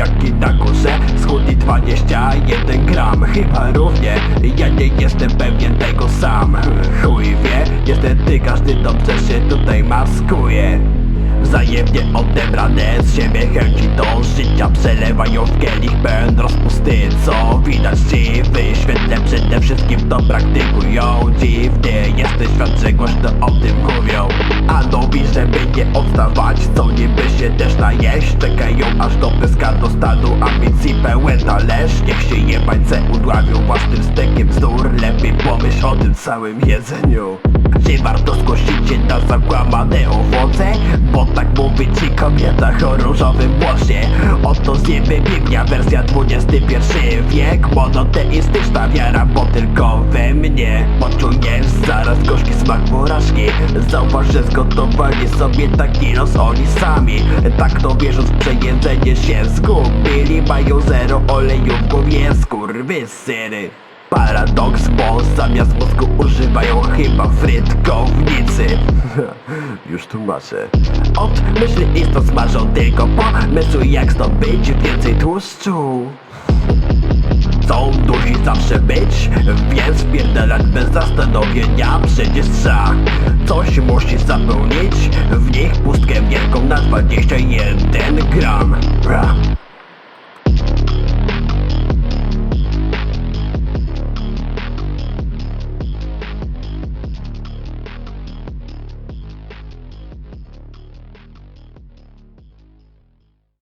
ziemniaki na górze. Schudli 21 gram Chyba równie, ja nie jestem pewien tego sam. Chuj wie, niestety każdy dobrze się tutaj maskuje. Wzajemnie odebrane z siebie chęci do życia Przelewają w kielich pełen rozpusty Co widać dziwy Świetle. Przede wszystkim to praktykują. Dziwny jesteś świat, że głośno o tym mówią. A nowi, żeby nie odstawać się też najeść Czekają aż do pyska do stanu Ambicji pełen talerz. Niech się jebańce udławią własnym stekiem bzdur Lepiej pomyśl o tym całym jedzeniu. Czy warto skusić się na zakłamane owoce? Bo tak mówi ci kobieta o różowym głosie Oto zjemy Biblia, wersja XXI wiek. Monoteistyczna wiara, bo tylko we mnie. Poczujesz zaraz gorzki smak porażki Zauważ, że zgotowali sobie taki los oni sami Tak to wierząc przejedzenie się zgubili Mają zero oleju w głowie, skurwysyny Paradoks, bo zamiast mózgu używają chyba frytkownicy. Już tłumaczę. Od myśli istot smażą tylko pomysły jak zdobyć więcej tłuszczu. Są duzi zawsze być, więc wpierdalać bez zastanowienia przecież trzeba. Coś musi zapełnić w nich pustkę na 21 gram Bra.